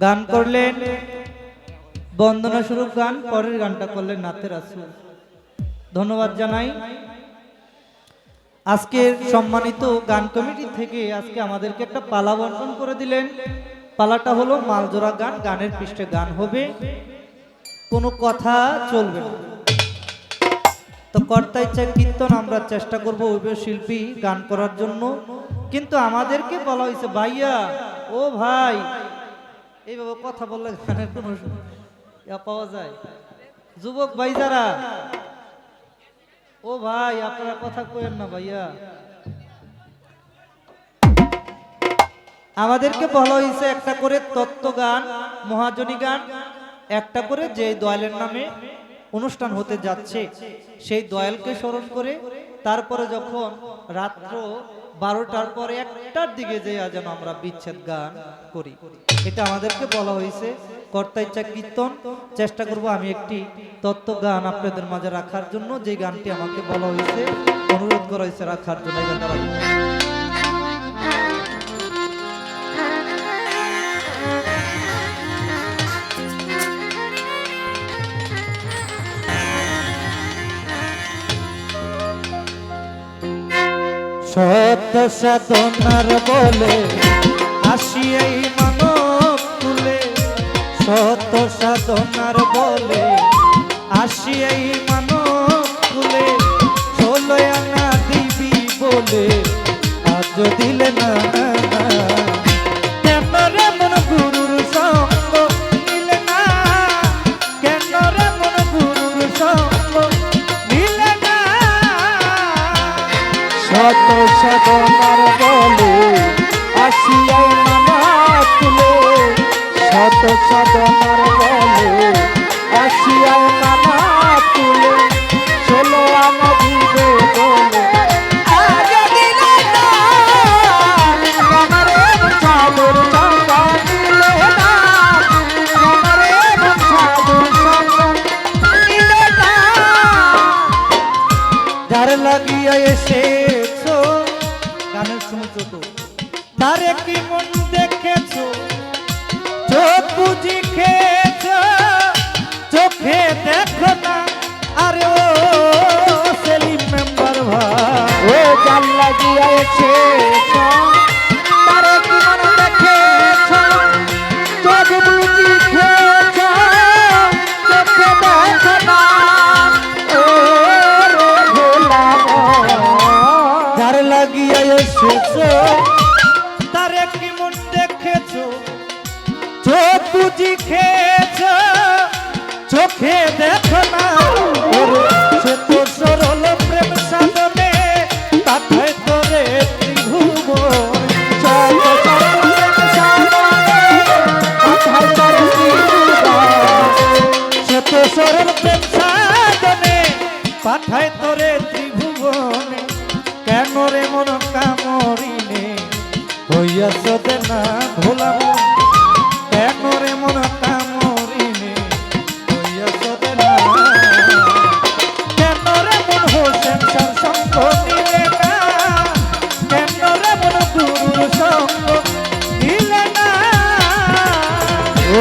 গান করলেন। বন্দনা স্বরূপ গান, পরের গানটা করলেন নাথের আসু ধন্যবাদ জানাই। আজকের সম্মানিত গান কমিটি থেকে আজকে আমাদেরকে একটা পালা বন্টন করে দিলেন। পালাটা হলো মালজোড়া গান, গানের পৃষ্ঠে গান হবে। কোনো কথা চলবে না। তো কর্তা ইচ্ছা কীর্তন আমরা চেষ্টা করব ওইভাবে শিল্পী গান করার জন্য। কিন্তু আমাদেরকে বলা হয়েছে, ভাইয়া, ও ভাই এইভাবে কথা বললে গানের কোনো পাওয়া যায়। যুবক ভাই যারা, ও ভাই, আপনারা কথা কইেন না ভাইয়া। আমাদেরকে বলা হয়েছে একটা করে তত্ত্ব গান, মহাজনী গান, একটা করে যে দয়ালের নামে অনুষ্ঠান হতে যাচ্ছে, সেই দয়ালকে স্মরণ করে, তারপরে যখন রাত্র বারোটার পরে একটার দিকে যে যেন আমরা বিচ্ছেদ গান করি এটা আমাদেরকে বলা হয়েছে, কর্তা ইচ্ছা কীর্তন, চেষ্টা করব আমি একটি তত্ত্ব গান আপনাদের মাঝে রাখার জন্য যে গানটি আমাকে বলা হয়েছে, অনুরোধ করা হয়েছে রাখার জন্য। সত সাধনার বলে আসি এই মানব তুলে সত সাধনার বলে আসি এই মানব শত সাধনার বলে আসিয়াই মামা তুলে ষোলো আনা দিবে বলে। যার লাগিয়া এসেছ, গানের শুনছো মন দেখেছ? চোখ বুঝি খেয়েছো চোখে দেখো না আরে ও সেলিম মেম্বার ভাই। ও জাল লাগিয়েছে তারে কি মন দেখেছ চোখ বুঝি খেয়েছ চোখে দেখো না ও রে ভোলা যার লাগিয়া পাঠায় তোরে ত্রিভুবনে। কেন রে মন কামরিনে হইয়াছ না ভোলাম কেন রে মন কামরিনে হইয়াছ না। কেন রে মন হোসেন সঙ্গ নিলে না? কেন রে মন গুরুর সঙ্গ নিলে না? ও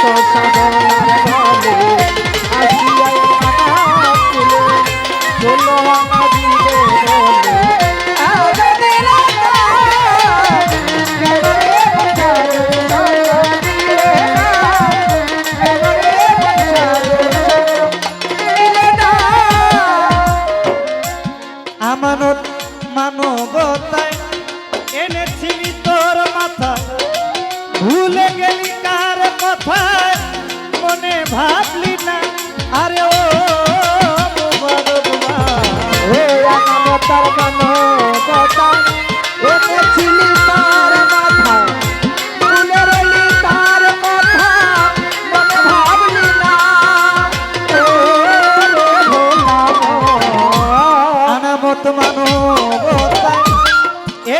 শত সাধনার ফুলে আসিয়াই দিবে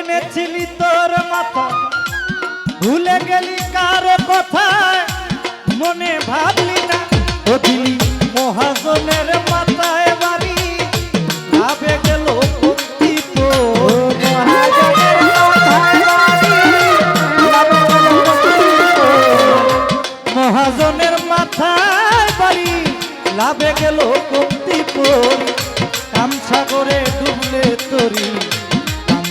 এনেছিলি তোর মাথা। ভুলে গেলি কার কথায়, মনে ভাবলি না। ও মহাজনের মাথায় বাড়ি ভাবে গেল মহাজনের মাথায় বাড়ি, লাভে গেল কপ্তিপুর কামসা করে ডুবলে তরি।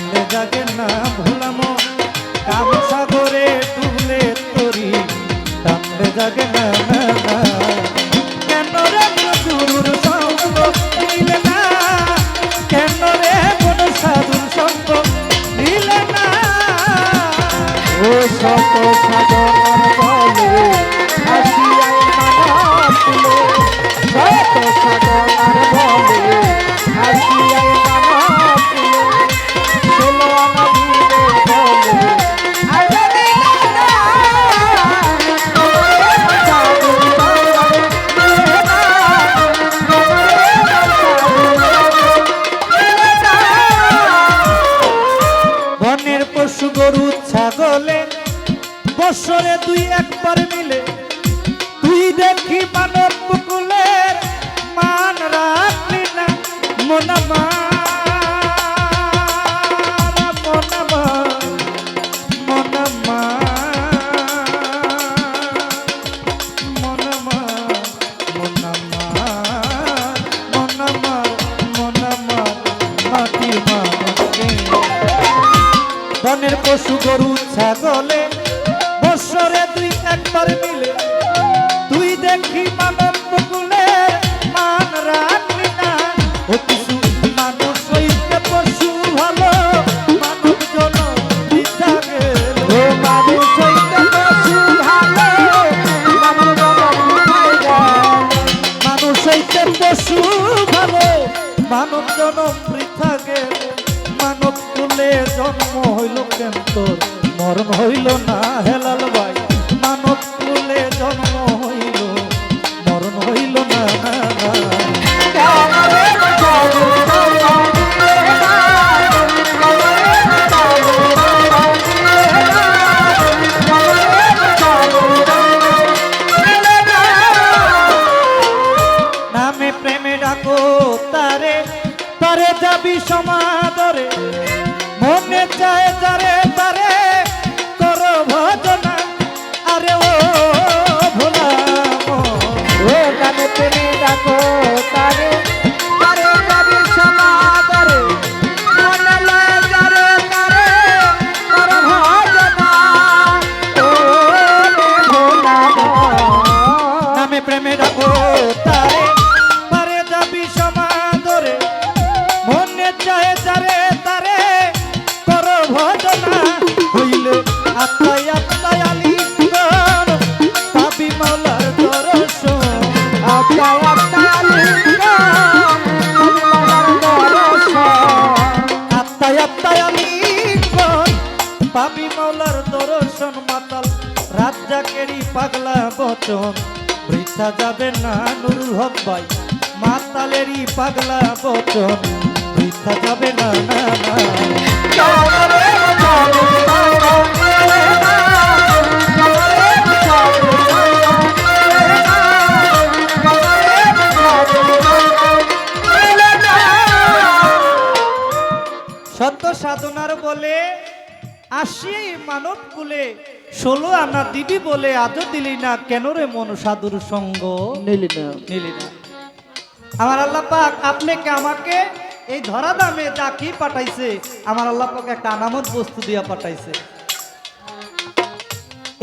কামলে জাগে না ভোলাম কামসাগরে ডুবলে তরি। কামলে জাগে না। কেন রে মধুর সঙ্গ? নিলে না। বলে বছরে দুই একবার মিলে তুই দেখি মানব মুকুলের মান রাখলি না মনামা মনামা মনামা কেন তোর মরণ হইল না হেলাল ভাই। রাজ্জাকেরই পাগলা বচন। বৃথা যাবে না নুরুল হক ভাই, মাতালেরই পাগলা বচন। বৃথা যাবে না না। সত্য সাধনার বলে আসি মানব কুলে ষোলো আনা দিবি বলে আজও দিলি না কেন রে মন সাধুর সঙ্গ? নিলি না। নিলি না। আমার আল্লাহ পাক আপনাকে আমাকে এই ধরা দামে যা কি পাঠাইছে আমার আল্লাহ পাক একটা আনামত বস্তু দিয়া পাঠাইছে।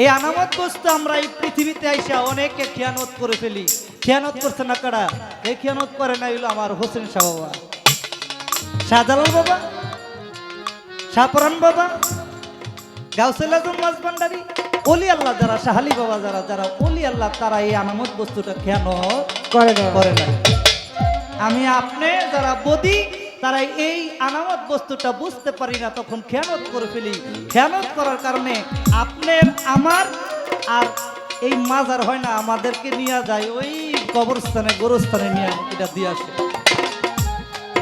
এই আনামত বস্তু আমরা এই পৃথিবীতে আইসা অনেকে খেয়ানত করে ফেলি। খেয়ানত করছে না কারা? এই খেয়ানত করে না হইল আমার হোসেন শাহ বাবা। শাহজালাল বাবা? শাহপরান বাবা? গাউসেল আজম মাঝবান্ডারি অলি আল্লাহ যারা শাহালি বাবা যারা যারা অলি আল্লাহ তারা এই আনামত বস্তুটা খেয়ানত করে না? করে না? আমি আপনি যারা বদি তারা এই আনামত বস্তুটা বুঝতে পারি না তখন খেয়ানত করে ফেলি। খেয়ানত করার কারণে আপনার আমার আর এই মাজার হয় না আমাদেরকে নিয়ে যায় ওই কবরস্থানে গোরস্থানে নিয়ে এটা দিয়ে আসে।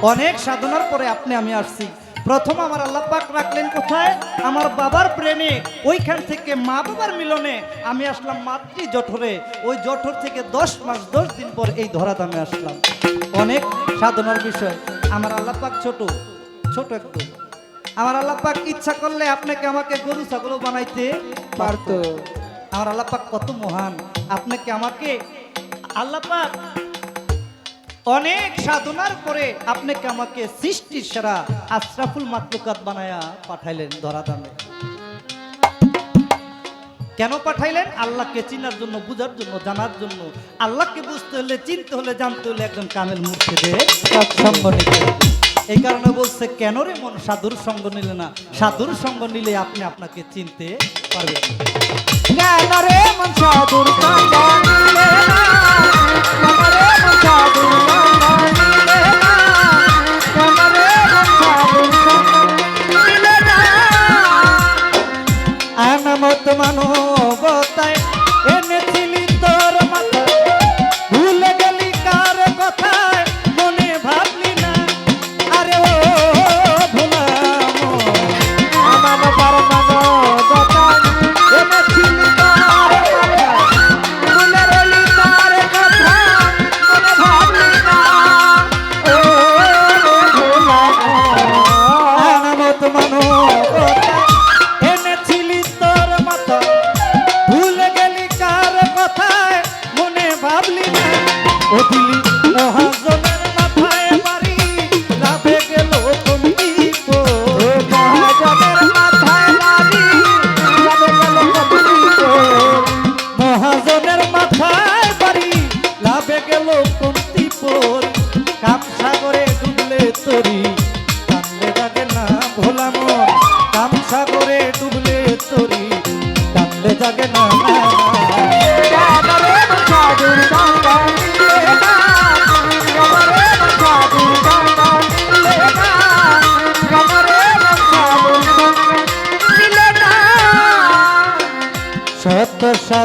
অনেক সাধনার পরে আপনি আমি আসছি। প্রথম আমার আল্লাহ পাক রাখলেন কোথায়? আমার বাবার প্রেমে। ওইখান থেকে মা বাবার মিলনে আমি আসলাম মাতৃ জঠরে। ওই জঠর থেকে দশ মাস দশ দিন পর এই ধরাধামে আসলাম। অনেক সাধনার বিষয়। আমার আল্লাহ পাক ছোট ছোট একটু। আমার আল্লাহ পাক ইচ্ছা করলে আপনাকে আমাকে গরু ছাগলও বানাইতে পারতো। আমার আল্লাহ পাক কত মহান। আপনাকে আমাকে আল্লাহ পাক অনেক সাধনার পরে আপনাকে আমাকে সৃষ্টির সেরা আশরাফুল মাতলুকাত বানায়া পাঠাইলেন ধরা দামে কেন পাঠাইলেন? আল্লাহকে চিনার জন্য, বুঝার জন্য, জানার জন্য। আল্লাহকে বুঝতে হলে, চিনতে হলে, জানতে হলে একজন কামেল মুর্শিদের সৎসঙ্গ এই কারণে বলছে, কেন রে মন সাধুর সঙ্গ নিলে না? সাধুর সঙ্গ নিলে আপনি আপনাকে চিনতে পারবেন সাধুর সঙ্গ নিলে না? মন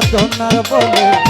সাধনার বলে